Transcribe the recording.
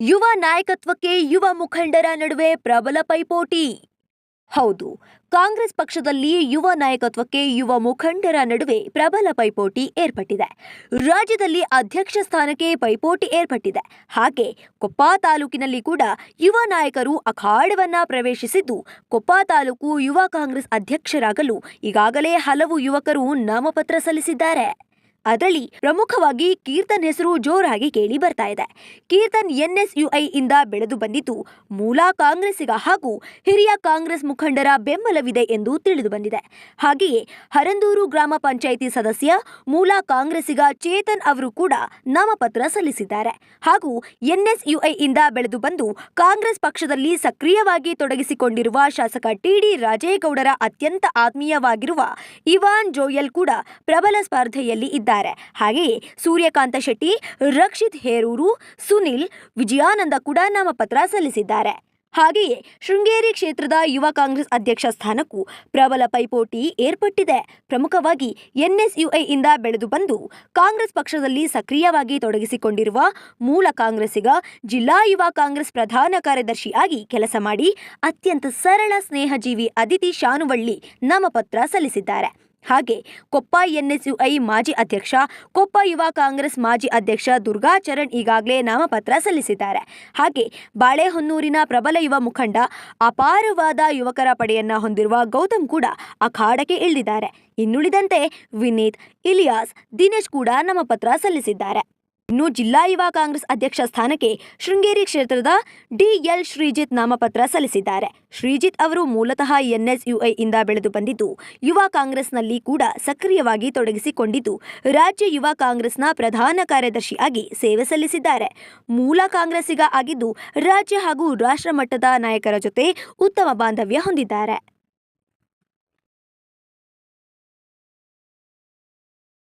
ಯುವ ನಾಯಕತ್ವಕ್ಕೆ ಯುವ ಮುಖಂಡರ ನಡುವೆ ಪ್ರಬಲ ಪೈಪೋಟಿ. ಹೌದು, ಕಾಂಗ್ರೆಸ್ ಪಕ್ಷದಲ್ಲಿ ಯುವ ನಾಯಕತ್ವಕ್ಕೆ ಯುವ ಮುಖಂಡರ ನಡುವೆ ಪ್ರಬಲ ಪೈಪೋಟಿ ಏರ್ಪಟ್ಟಿದೆ. ರಾಜ್ಯದಲ್ಲಿ ಅಧ್ಯಕ್ಷ ಸ್ಥಾನಕ್ಕೆ ಪೈಪೋಟಿ ಏರ್ಪಟ್ಟಿದೆ. ಹಾಗೆ ಕೊಪ್ಪ ತಾಲೂಕಿನಲ್ಲಿ ಕೂಡ ಯುವ ನಾಯಕರು ಅಖಾಡವನ್ನ ಪ್ರವೇಶಿಸಿದ್ದು, ಕೊಪ್ಪ ತಾಲೂಕು ಯುವ ಕಾಂಗ್ರೆಸ್ ಅಧ್ಯಕ್ಷರಾಗಲು ಈಗಾಗಲೇ ಹಲವು ಯುವಕರು ನಾಮಪತ್ರ ಸಲ್ಲಿಸಿದ್ದಾರೆ. ಅದರಲ್ಲಿ ಪ್ರಮುಖವಾಗಿ ಕೀರ್ತನ್ ಹೆಸರು ಜೋರಾಗಿ ಕೇಳಿ ಬರ್ತಾ ಇದೆ. ಕೀರ್ತನ್ ಎನ್ಎಸ್ಯುಐ ಇಂದ ಬೆಳೆದು ಬಂದಿದ್ದು ಮೂಲ ಕಾಂಗ್ರೆಸ್ಸಿಗ ಹಾಗೂ ಹಿರಿಯ ಕಾಂಗ್ರೆಸ್ ಮುಖಂಡರ ಬೆಂಬಲವಿದೆ ಎಂದು ತಿಳಿದು ಬಂದಿದೆ. ಹಾಗೆಯೇ ಹರಂದೂರು ಗ್ರಾಮ ಪಂಚಾಯಿತಿ ಸದಸ್ಯ ಮೂಲ ಕಾಂಗ್ರೆಸ್ಸಿಗ ಚೇತನ್ ಅವರು ಕೂಡ ನಾಮಪತ್ರ ಸಲ್ಲಿಸಿದ್ದಾರೆ. ಹಾಗೂ ಎನ್ಎಸ್ಯುಐ ಇಂದ ಬೆಳೆದು ಬಂದು ಕಾಂಗ್ರೆಸ್ ಪಕ್ಷದಲ್ಲಿ ಸಕ್ರಿಯವಾಗಿ ತೊಡಗಿಸಿಕೊಂಡಿರುವ ಶಾಸಕ ಟಿಡಿ ರಾಜೇಗೌಡರ ಅತ್ಯಂತ ಆತ್ಮೀಯವಾಗಿರುವ ಇವಾನ್ ಜೋಯಲ್ ಕೂಡ ಪ್ರಬಲ ಸ್ಪರ್ಧೆಯಲ್ಲಿ ಇದ್ದಾರೆ. ಹಾಗೆಯೇ ಸೂರ್ಯಕಾಂತ ಶೆಟ್ಟಿ, ರಕ್ಷಿತ್ ಹೇರೂರು, ಸುನಿಲ್, ವಿಜಯಾನಂದ ಕೂಡ ನಾಮಪತ್ರ ಸಲ್ಲಿಸಿದ್ದಾರೆ. ಹಾಗೆಯೇ ಶೃಂಗೇರಿ ಕ್ಷೇತ್ರದ ಯುವ ಕಾಂಗ್ರೆಸ್ ಅಧ್ಯಕ್ಷ ಸ್ಥಾನಕ್ಕೂ ಪ್ರಬಲ ಪೈಪೋಟಿ ಏರ್ಪಟ್ಟಿದೆ. ಪ್ರಮುಖವಾಗಿ ಎನ್ಎಸ್ಯುಐಯಿಂದ ಬೆಳೆದು ಬಂದು ಕಾಂಗ್ರೆಸ್ ಪಕ್ಷದಲ್ಲಿ ಸಕ್ರಿಯವಾಗಿ ತೊಡಗಿಸಿಕೊಂಡಿರುವ ಮೂಲ ಕಾಂಗ್ರೆಸ್ಸಿಗ ಜಿಲ್ಲಾ ಯುವ ಕಾಂಗ್ರೆಸ್ ಪ್ರಧಾನ ಕಾರ್ಯದರ್ಶಿಯಾಗಿ ಕೆಲಸ ಮಾಡಿ ಅತ್ಯಂತ ಸರಳ ಸ್ನೇಹಜೀವಿ ಅದಿತಿ ಶಾನುವಳ್ಳಿ ನಾಮಪತ್ರ ಸಲ್ಲಿಸಿದ್ದಾರೆ. ಹಾಗೆ ಕೊಪ್ಪ ಎನ್ಎಸ್ಯುಐ ಮಾಜಿ ಅಧ್ಯಕ್ಷ, ಕೊಪ್ಪ ಯುವ ಕಾಂಗ್ರೆಸ್ ಮಾಜಿ ಅಧ್ಯಕ್ಷ ದುರ್ಗಾಚರಣ್ ಈಗಾಗಲೇ ನಾಮಪತ್ರ ಸಲ್ಲಿಸಿದ್ದಾರೆ. ಹಾಗೆ ಬಾಳೆಹೊನ್ನೂರಿನ ಪ್ರಬಲ ಯುವ ಮುಖಂಡ, ಅಪಾರವಾದ ಯುವಕರ ಪಡೆಯನ್ನ ಹೊಂದಿರುವ ಗೌತಮ್ ಕೂಡ ಅಖಾಡಕ್ಕೆ ಇಳಿದಿದ್ದಾರೆ. ಇನ್ನುಳಿದಂತೆ ವಿನೀತ್, ಇಲಿಯಾಸ್, ದಿನೇಶ್ ಕೂಡ ನಾಮಪತ್ರ ಸಲ್ಲಿಸಿದ್ದಾರೆ. ಇನ್ನು ಜಿಲ್ಲಾ ಯುವ ಕಾಂಗ್ರೆಸ್ ಅಧ್ಯಕ್ಷ ಸ್ಥಾನಕ್ಕೆ ಶೃಂಗೇರಿ ಕ್ಷೇತ್ರದ ಡಿಎಲ್ ಶ್ರೀಜಿತ್ ನಾಮಪತ್ರ ಸಲ್ಲಿಸಿದ್ದಾರೆ. ಶ್ರೀಜಿತ್ ಅವರು ಮೂಲತಃ ಎನ್ಎಸ್ಯುಐ ಇಂದ ಬೆಳೆದು ಬಂದಿದ್ದು, ಯುವ ಕಾಂಗ್ರೆಸ್ನಲ್ಲಿ ಕೂಡ ಸಕ್ರಿಯವಾಗಿ ತೊಡಗಿಸಿಕೊಂಡಿದ್ದು, ರಾಜ್ಯ ಯುವ ಕಾಂಗ್ರೆಸ್ನ ಪ್ರಧಾನ ಕಾರ್ಯದರ್ಶಿಯಾಗಿ ಸೇವೆ ಸಲ್ಲಿಸಿದ್ದಾರೆ. ಮೂಲ ಕಾಂಗ್ರೆಸ್ಸಿಗ ಆಗಿದ್ದು, ರಾಜ್ಯ ಹಾಗೂ ರಾಷ್ಟ್ರ ಮಟ್ಟದ ನಾಯಕರ ಜೊತೆ ಉತ್ತಮ ಬಾಂಧವ್ಯ ಹೊಂದಿದ್ದಾರೆ.